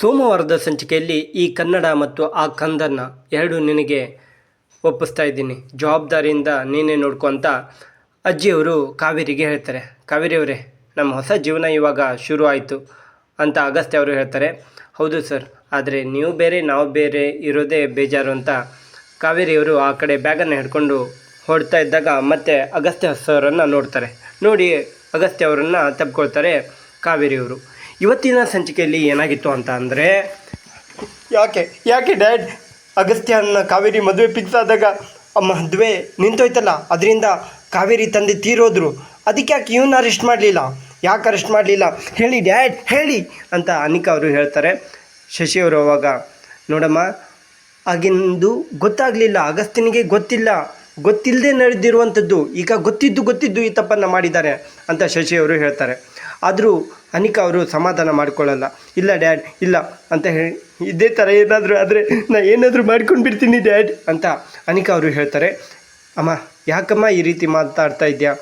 ಸೋಮವಾರದ ಸಂಚಿಕೆಯಲ್ಲಿ ಈ ಕನ್ನಡ ಮತ್ತು ಆ ಕಂದನ್ನು ಎರಡು ನಿನಗೆ ಒಪ್ಪಿಸ್ತಾ ಇದ್ದೀನಿ. ಜವಾಬ್ದಾರಿಯಿಂದ ನೀನೇ ನೋಡ್ಕೊ ಅಂತ ಅಜ್ಜಿಯವರು ಕಾವೇರಿಗೆ ಹೇಳ್ತಾರೆ. ಕಾವೇರಿಯವರೇ, ನಮ್ಮ ಹೊಸ ಜೀವನ ಇವಾಗ ಶುರು ಆಯಿತು ಅಂತ ಅಗಸ್ತ್ಯ ಅವರು ಹೇಳ್ತಾರೆ. ಹೌದು ಸರ್, ಆದರೆ ನೀವು ಬೇರೆ, ನಾವು ಬೇರೆ ಇರೋದೇ ಬೇಜಾರು ಅಂತ ಕಾವೇರಿಯವರು ಆ ಕಡೆ ಬ್ಯಾಗನ್ನು ಹಿಡ್ಕೊಂಡು ಹೊಡ್ತಾ ಇದ್ದಾಗ ಮತ್ತೆ ಅಗಸ್ತ್ಯ ಸರ್ನ್ನು ನೋಡ್ತಾರೆ. ನೋಡಿ ಅಗಸ್ತ್ಯ ಅವರನ್ನು ತಪ್ಕೊಳ್ತಾರೆ ಕಾವೇರಿಯವರು. ಇವತ್ತಿನ ಸಂಚಿಕೆಯಲ್ಲಿ ಏನಾಗಿತ್ತು ಅಂತ ಅಂದರೆ, ಯಾಕೆ ಯಾಕೆ ಡ್ಯಾಡ್? ಅಗಸ್ತ್ಯನ ಕಾವೇರಿ ಮದುವೆ ಫಿಕ್ಸ್ ಆದಾಗ ಆ ಮದುವೆ ನಿಂತೋಯ್ತಲ್ಲ, ಅದರಿಂದ ಕಾವೇರಿ ತಂದೆ ತೀರೋದ್ರು. ಅದಕ್ಕೆ ಯಾಕೆ ಇವನ್ನ ಅರೆಸ್ಟ್ ಮಾಡಲಿಲ್ಲ? ಯಾಕೆ ಅರೆಸ್ಟ್ ಮಾಡಲಿಲ್ಲ? ಹೇಳಿ ಡ್ಯಾಡ್, ಹೇಳಿ ಅಂತ ಅನಿಕಾ ಅವರು ಹೇಳ್ತಾರೆ. ಶಶಿ ಅವರು ಅವಾಗ, ನೋಡಮ್ಮ, ಆಗಿಂದು ಗೊತ್ತಾಗಲಿಲ್ಲ, ಅಗಸ್ತ್ಯನಿಗೆ ಗೊತ್ತಿಲ್ಲ. ಗೊತ್ತಿಲ್ಲದೆ ನಡೆದಿರುವಂಥದ್ದು, ಈಗ ಗೊತ್ತಿದ್ದು ಗೊತ್ತಿದ್ದು ಈ ತಪ್ಪನ್ನು ಮಾಡಿದ್ದಾರೆ ಅಂತ ಶಶಿಯವರು ಹೇಳ್ತಾರೆ. ಆದರೂ ಅನಿಕಾ ಅವರು ಸಮಾಧಾನ ಮಾಡಿಕೊಳ್ಳಲ್ಲ. ಇಲ್ಲ ಡ್ಯಾಡ್, ಇಲ್ಲ ಅಂತ ಹೇಳಿ ಇದೇ ಥರ ಏನಾದರೂ ಆದರೆ ನಾ ಏನಾದರೂ ಮಾಡ್ಕೊಂಡು ಬಿಡ್ತೀನಿ ಡ್ಯಾಡ್ ಅಂತ ಅನಿಕಾ ಅವರು ಹೇಳ್ತಾರೆ. ಅಮ್ಮ, ಯಾಕಮ್ಮ ಈ ರೀತಿ ಮಾತಾಡ್ತಾ ಇದೆಯಾ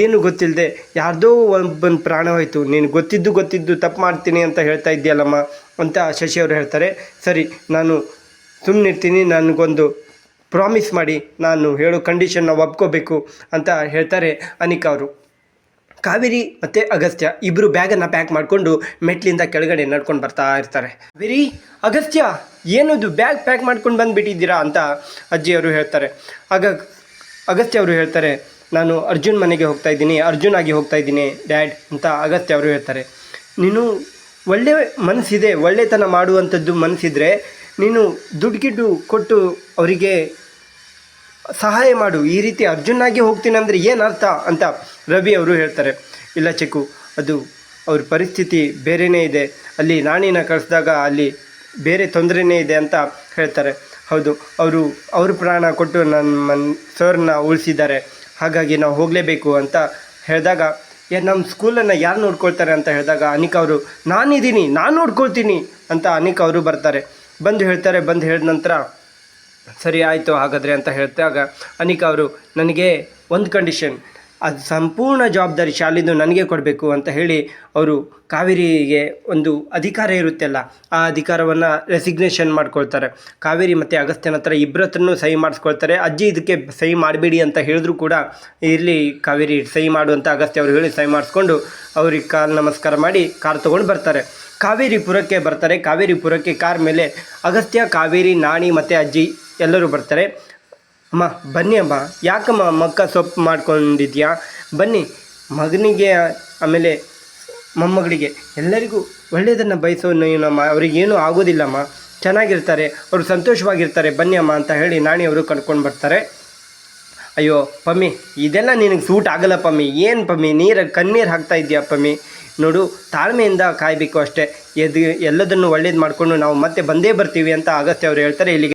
ಏನು ಗೊತ್ತಿಲ್ಲದೆ ಯಾರ್ದೋ ಒಬ್ಬನ ಪ್ರಾಣ ಹೋಯಿತು, ನೀನು ಗೊತ್ತಿದ್ದು ಗೊತ್ತಿದ್ದು ತಪ್ಪು ಮಾಡ್ತೀನಿ ಅಂತ ಹೇಳ್ತಾ ಇದೆಯಲ್ಲಮ್ಮ ಅಂತ ಶಶಿಯವರು ಹೇಳ್ತಾರೆ. ಸರಿ, ನಾನು ಸುಮ್ಮನಿರ್ತೀನಿ ನನಗೊಂದು ಪ್ರಾಮಿಸ್ ಮಾಡಿ ನಾನು ಹೇಳೋ ಕಂಡೀಷನ್ನ ಒಪ್ಕೋಬೇಕು ಅಂತ ಹೇಳ್ತಾರೆ ಅನಿಕಾ ಅವರು. ಕಾವೇರಿ ಮತ್ತು ಅಗಸ್ತ್ಯ ಇಬ್ಬರು ಬ್ಯಾಗನ್ನು ಪ್ಯಾಕ್ ಮಾಡಿಕೊಂಡು ಮೆಟ್ಲಿಂದ ಕೆಳಗಡೆ ನಡ್ಕೊಂಡು ಬರ್ತಾ ಇರ್ತಾರೆ. ವೆರಿ ಅಗಸ್ತ್ಯ, ಏನದು ಬ್ಯಾಗ್ ಪ್ಯಾಕ್ ಮಾಡ್ಕೊಂಡು ಬಂದುಬಿಟ್ಟಿದ್ದೀರಾ ಅಂತ ಅಜ್ಜಿಯವರು ಹೇಳ್ತಾರೆ. ಆಗ ಅಗಸ್ತ್ಯ ಅವರು ಹೇಳ್ತಾರೆ, ನಾನು ಅರ್ಜುನ್ ಮನೆಗೆ ಹೋಗ್ತಾ ಇದ್ದೀನಿ, ಅರ್ಜುನ್ ಆಗಿ ಹೋಗ್ತಾ ಇದ್ದೀನಿ, ಡ್ಯಾಡ್ ಅಂತ ಅಗಸ್ತ್ಯ ಅವರು ಹೇಳ್ತಾರೆ. ನೀನು ಒಳ್ಳೆ ಮನಸ್ಸಿದೆ, ಒಳ್ಳೆತನ ಮಾಡುವಂಥದ್ದು ಮನಸ್ಸಿದ್ರೆ ನೀನು ದುಡ್ಡು ಗಿಡ್ಡು ಕೊಟ್ಟು ಅವರಿಗೆ ಸಹಾಯ ಮಾಡು, ಈ ರೀತಿ ಅರ್ಜುನಾಗಿ ಹೋಗ್ತೀನಿ ಅಂದರೆ ಏನು ಅರ್ಥ ಅಂತ ರವಿ ಅವರು ಹೇಳ್ತಾರೆ. ಇಲ್ಲ ಚಿಕ್ಕು, ಅದು ಅವ್ರ ಪರಿಸ್ಥಿತಿ ಬೇರೆಯೇ ಇದೆ. ಅಲ್ಲಿ ನಾಣಿನ ಕಳಿಸಿದಾಗ ಅಲ್ಲಿ ಬೇರೆ ತೊಂದರೆನೇ ಇದೆ ಅಂತ ಹೇಳ್ತಾರೆ. ಹೌದು, ಅವರು, ಅವ್ರ ಪ್ರಾಣ ಕೊಟ್ಟು ನನ್ನ ಮನ್ ಸರ್ನ ಉಳಿಸಿದ್ದಾರೆ. ಹಾಗಾಗಿ ನಾವು ಹೋಗಲೇಬೇಕು ಅಂತ ಹೇಳಿದಾಗ, ಏ ನಮ್ಮ ಸ್ಕೂಲನ್ನು ಯಾರು ನೋಡ್ಕೊಳ್ತಾರೆ ಅಂತ ಹೇಳಿದಾಗ ಅನಿಕಾ ಅವರು, ನಾನಿದ್ದೀನಿ, ನಾನು ನೋಡ್ಕೊಳ್ತೀನಿ ಅಂತ ಅನಿಕಾ ಅವರು ಬರ್ತಾರೆ. ಬಂದು ಹೇಳ್ತಾರೆ, ಬಂದು ಹೇಳಿದ ನಂತರ ಸರಿ ಆಯಿತು, ಹಾಗಾದರೆ ಅಂತ ಹೇಳಿದಾಗ ಅನಿಕಾ ಅವರು, ನನಗೆ ಒಂದು ಕಂಡೀಷನ್ ಅದು ಸಂಪೂರ್ಣ ಜವಾಬ್ದಾರಿ ಶಾಲೆದು ನನಗೆ ಕೊಡಬೇಕು ಅಂತ ಹೇಳಿ ಅವರು ಕಾವೇರಿಗೆ ಒಂದು ಅಧಿಕಾರ ಇರುತ್ತಲ್ಲ, ಆ ಅಧಿಕಾರವನ್ನು ರೆಸಿಗ್ನೇಷನ್ ಮಾಡ್ಕೊಳ್ತಾರೆ. ಕಾವೇರಿ ಮತ್ತು ಅಗಸ್ತ್ಯನ ಹತ್ರ ಇಬ್ಬರ ಹತ್ರನೂ ಸಹಿ ಮಾಡಿಸ್ಕೊಳ್ತಾರೆ. ಅಜ್ಜಿ ಇದಕ್ಕೆ ಸಹಿ ಮಾಡಬೇಡಿ ಅಂತ ಹೇಳಿದ್ರು ಕೂಡ ಇರಲಿ, ಕಾವೇರಿ ಸಹಿ ಮಾಡು ಅಂತ ಅಗಸ್ತ್ಯ ಅವರು ಹೇಳಿ ಸಹಿ ಮಾಡಿಸ್ಕೊಂಡು ಅವ್ರಿಗೆ ಕಾಲು ನಮಸ್ಕಾರ ಮಾಡಿ ಕಾರ್ ತೊಗೊಂಡು ಬರ್ತಾರೆ. ಕಾವೇರಿಪುರಕ್ಕೆ ಬರ್ತಾರೆ. ಕಾವೇರಿಪುರಕ್ಕೆ ಕಾರ್ ಮೇಲೆ ಅಗಸ್ತ್ಯ, ಕಾವೇರಿ, ನಾಣಿ ಮತ್ತು ಅಜ್ಜಿ ಎಲ್ಲರೂ ಬರ್ತಾರೆ. ಅಮ್ಮ, ಬನ್ನಿ ಅಮ್ಮ. ಯಾಕಮ್ಮ ಮಕ್ಕ ಸೊಪ್ಪು ಮಾಡ್ಕೊಂಡಿದ್ಯಾ? ಬನ್ನಿ. ಮಗನಿಗೆ, ಆಮೇಲೆ ಮೊಮ್ಮಗಳಿಗೆ ಎಲ್ಲರಿಗೂ ಒಳ್ಳೆಯದನ್ನು ಬಯಸೋ ನಮ್ಮ ಅವರಿಗೇನೂ ಆಗೋದಿಲ್ಲಮ್ಮ ಚೆನ್ನಾಗಿರ್ತಾರೆ. ಅವರು ಸಂತೋಷವಾಗಿರ್ತಾರೆ. ಬನ್ನಿ ಅಮ್ಮ ಅಂತ ಹೇಳಿ ನಾಣಿ ಅವರು ಕರ್ಕೊಂಡು ಬರ್ತಾರೆ. ಅಯ್ಯೋ, ಪಮ್ಮಿ, ಇದೆಲ್ಲ ನಿನಗೆ ಸೂಟ್ ಆಗಲ್ಲ ಪಮ್ಮಿ. ಏನು ಪಮ್ಮಿ? ನೀರು, ಕಣ್ಣೀರು ಹಾಕ್ತಾ ಇದೆಯಾ ಪಮ್ಮಿ? ನೋಡು, ತಾಳ್ಮೆಯಿಂದ ಕಾಯಬೇಕು ಅಷ್ಟೇ. ಎದು, ಎಲ್ಲದನ್ನು ಒಳ್ಳೇದು ಮಾಡಿಕೊಂಡು ನಾವು ಮತ್ತೆ ಬಂದೇ ಬರ್ತೀವಿ ಅಂತ ಅಗಸ್ತ್ಯ ಅವರು ಹೇಳ್ತಾರೆ. ಇಲ್ಲಿಗೆ